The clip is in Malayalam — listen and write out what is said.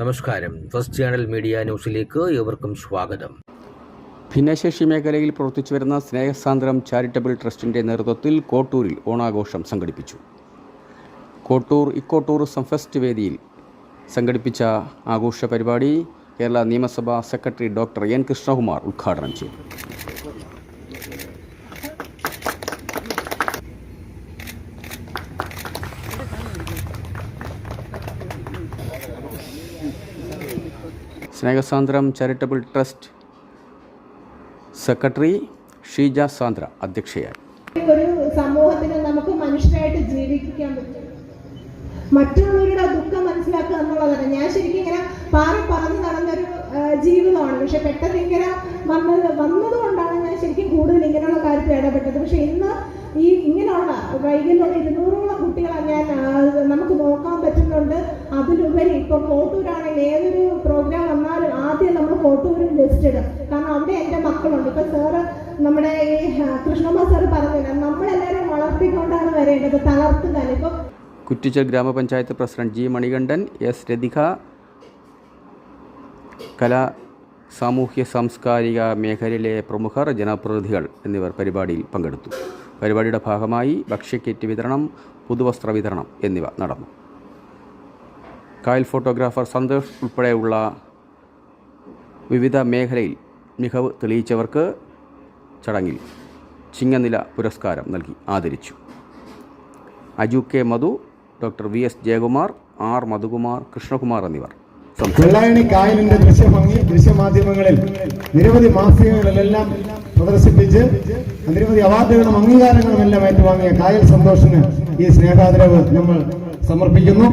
നമസ്കാരം. ഫസ്റ്റ് ചാനൽ മീഡിയ ന്യൂസിലേക്ക് ഏവർക്കും സ്വാഗതം. ഭിന്നശേഷി മേഖലയിൽ പ്രവർത്തിച്ചു വരുന്ന സ്നേഹസാന്ദ്രം ചാരിറ്റബിൾ ട്രസ്റ്റിന്റെ നേതൃത്വത്തിൽ കോട്ടൂരിൽ ഓണാഘോഷം സംഘടിപ്പിച്ചു. കോട്ടൂർ ഇക്കോട്ടൂർ സംഫെസ്റ്റ് വേദിയിൽ സംഘടിപ്പിച്ച ആഘോഷ പരിപാടി കേരള നിയമസഭാ സെക്രട്ടറി ഡോക്ടർ എൻ കൃഷ്ണകുമാർ ഉദ്ഘാടനം ചെയ്തു. സ്നേഹസാന്ദ്രം charitable trust secretary Sheeja Sandra അധ്യക്ഷയായി. ഒരു സമൂഹത്തിന് നമുക്ക് മനുഷ്യരായിട്ട് ജീവിക്കാൻ പറ്റും. മറ്റുള്ളവരുടെ ദുഃഖം മനസ്സിലാക്കുക എന്നുള്ളതാണ്. ഞാൻ ശരിക്കും ഇങ്ങനെ പാറി പറന്ന് നടന്നൊരു ജീവിതമാണ്. പക്ഷെ പെട്ടെന്ന് ഇങ്ങനെ വന്നത് വന്നതുകൊണ്ടാണ് ഞാൻ ശരിക്കും കൂടുതൽ ഇങ്ങനെയുള്ള കാര്യത്തിൽ ഇടപെട്ടത്. പക്ഷെ ഇന്ന് ഈ ഇങ്ങനെയുള്ള വൈകല്യമുള്ള ഇരുന്നൂറോളം കുട്ടികളെ ഞാൻ നമുക്ക് നോക്കാൻ പറ്റുന്നുണ്ട്. അതിലുപരി ഇപ്പൊ കോട്ടൂരാണെങ്കിൽ ഏതൊരു പ്രോഗ്രാം വന്നാലും ലിസ്റ്റഡ് കാരണം അവിടെ എന്റെ മക്കളുണ്ട്. ഇപ്പൊ സാറ് നമ്മുടെ ഈ കൃഷ്ണമ്മ സാറ് പറഞ്ഞില്ല നമ്മളെല്ലാവരും വളർത്തിക്കൊണ്ടാണ് വരേണ്ടത് തളർത്തുന്നതല്ല ഇപ്പൊ കുറ്റിച്ചൽ ഗ്രാമപഞ്ചായത്ത് president G Manikandan S Rathika കലാ സാമൂഹ്യ സാംസ്കാരിക മേഖലയിലെ പ്രമുഖർ ജനപ്രതിനിധികൾ എന്നിവർ പരിപാടിയിൽ പങ്കെടുത്തു. പരിപാടിയുടെ ഭാഗമായി ഭക്ഷ്യക്കിറ്റ് വിതരണം പുതുവസ്ത്ര വിതരണം എന്നിവ നടന്നു. കായൽ ഫോട്ടോഗ്രാഫർ സന്തോഷ് ഉൾപ്പെടെയുള്ള വിവിധ മേഖലയിൽ മികവ് തെളിയിച്ചവർക്ക് ചടങ്ങിൽ ചിങ്ങനില പുരസ്കാരം നൽകി ആദരിച്ചു. Aju K Madhu doctor V S Jayakumar R Madhukumar Krishnakumar എന്നിവർ വെള്ളായണി കായലിന്റെ ദൃശ്യഭംഗി ദൃശ്യമാധ്യമങ്ങളിൽ നിരവധി മാസികകളിലെല്ലാം പ്രദർശിപ്പിച്ച് നിരവധി അവാർഡുകളും അംഗീകാരങ്ങളും എല്ലാം ഏറ്റുവാങ്ങിയ കായൽ സന്തോഷിന് ഈ സ്നേഹാദരവ് നമ്മൾ സമർപ്പിക്കുന്നു.